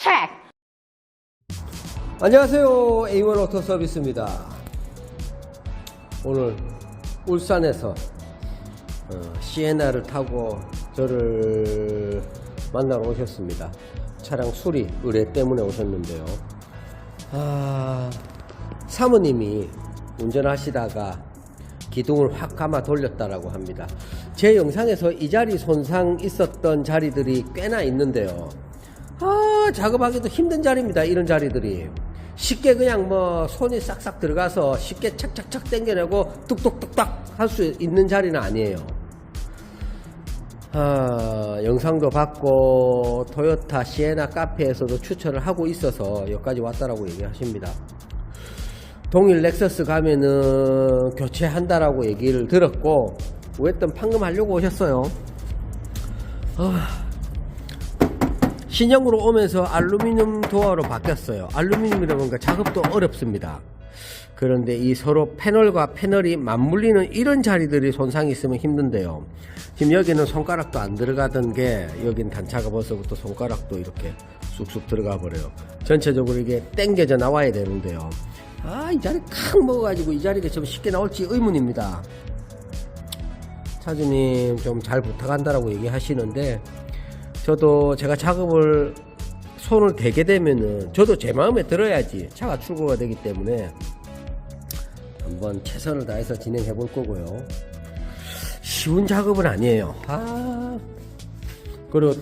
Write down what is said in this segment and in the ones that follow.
check. 안녕하세요. A1 오토 서비스입니다. 오늘 울산에서 어, 시에나를 타고 저를 만나러 오셨습니다. 차량 수리 의뢰 때문에 오셨는데요. 아, 사모님이 운전하시다가 기둥을 확 감아 돌렸다라고 합니다. 제 영상에서 이 자리 손상 있었던 자리들이 꽤나 있는데요. 아, 작업하기도 힘든 자리입니다. 이런 자리들이. 쉽게 그냥 뭐 손이 싹싹 들어가서 쉽게 착착착 당겨내고 뚝뚝뚝딱 할 수 있는 자리는 아니에요. 아, 영상도 받고 토요타 시에나 카페에서도 추천을 하고 있어서 여기까지 왔다라고 얘기하십니다. 동일 렉서스 가면은 교체한다라고 얘기를 들었고 왜또 판금 하려고 오셨어요. 아, 신형으로 오면서 알루미늄 도어로 바뀌었어요. 알루미늄이라 보니까 작업도 어렵습니다. 그런데 이 서로 패널과 패널이 맞물리는 이런 자리들이 손상이 있으면 힘든데요. 지금 여기는 손가락도 안 들어가던 게 여긴 단차가 벌써부터 손가락도 이렇게 쑥쑥 들어가 버려요. 전체적으로 이게 땡겨져 나와야 되는데요. 아, 이 자리 칵 먹어가지고 이 자리가 좀 쉽게 나올지 의문입니다. 차주님 좀 잘 부탁한다라고 얘기하시는데 저도 제가 작업을 손을 대게 되면은 저도 제 마음에 들어야지 차가 출고가 되기 때문에 한번 최선을 다해서 진행해 볼 거고요. 쉬운 작업은 아니에요. 아 그리고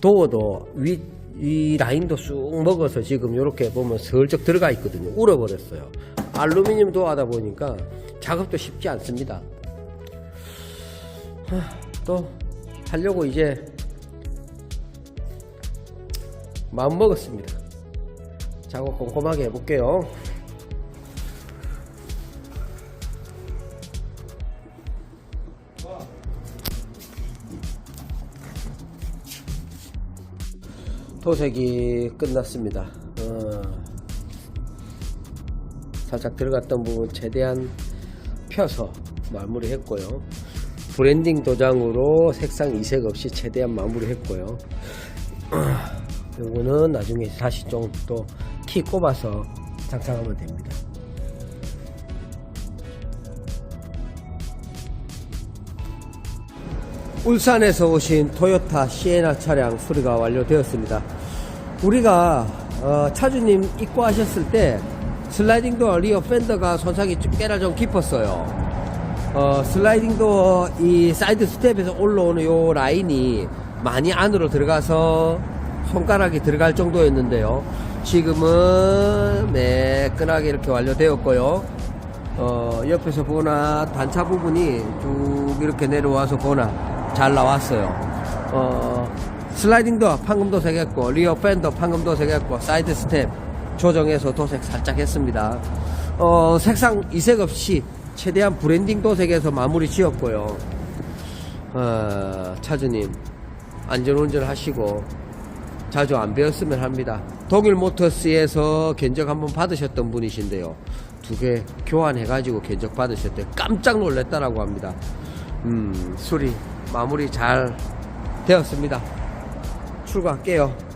도어도 위, 이 라인도 쑥 먹어서 지금 이렇게 보면 슬쩍 들어가 있거든요. 울어버렸어요. 알루미늄 도어하다 보니까 작업도 쉽지 않습니다. 하, 또 하려고 이제 마음 먹었습니다. 작업 꼼꼼하게 해볼게요. 도색이 끝났습니다. 어, 살짝 들어갔던 부분 최대한 펴서 마무리 했고요. 브랜딩 도장으로 색상 이색 없이 최대한 마무리 했고요. 요거는 나중에 다시 좀 또 키 꼽아서 장착하면 됩니다. 울산에서 오신 토요타 시에나 차량 수리가 완료되었습니다. 우리가 어, 차주님 입고하셨을 때 슬라이딩 도어 리어 팬더가 손상이 좀 꽤나 좀 깊었어요. 어, 슬라이딩 도어 이 사이드 스텝에서 올라오는 요 라인이 많이 안으로 들어가서 손가락이 들어갈 정도였는데요. 지금은 매끈하게 이렇게 완료되었고요. 어, 옆에서 보나 단차 부분이 쭉 이렇게 내려와서 보나 잘 나왔어요. 어, 슬라이딩 도어 판금 도색했고 리어 팬더 판금 도색했고 사이드 스텝 조정해서 도색 살짝 했습니다. 어, 색상 이색 없이 최대한 브랜딩 도색해서 마무리 지었고요. 어, 차주님 안전운전 하시고 자주 안 배웠으면 합니다. 독일 모터스에서 견적 한번 받으셨던 분이신데요. 두 개 교환해가지고 견적 받으셨대. 깜짝 놀랐다라고 합니다. 음, 수리 마무리 잘 되었습니다. 출고할게요.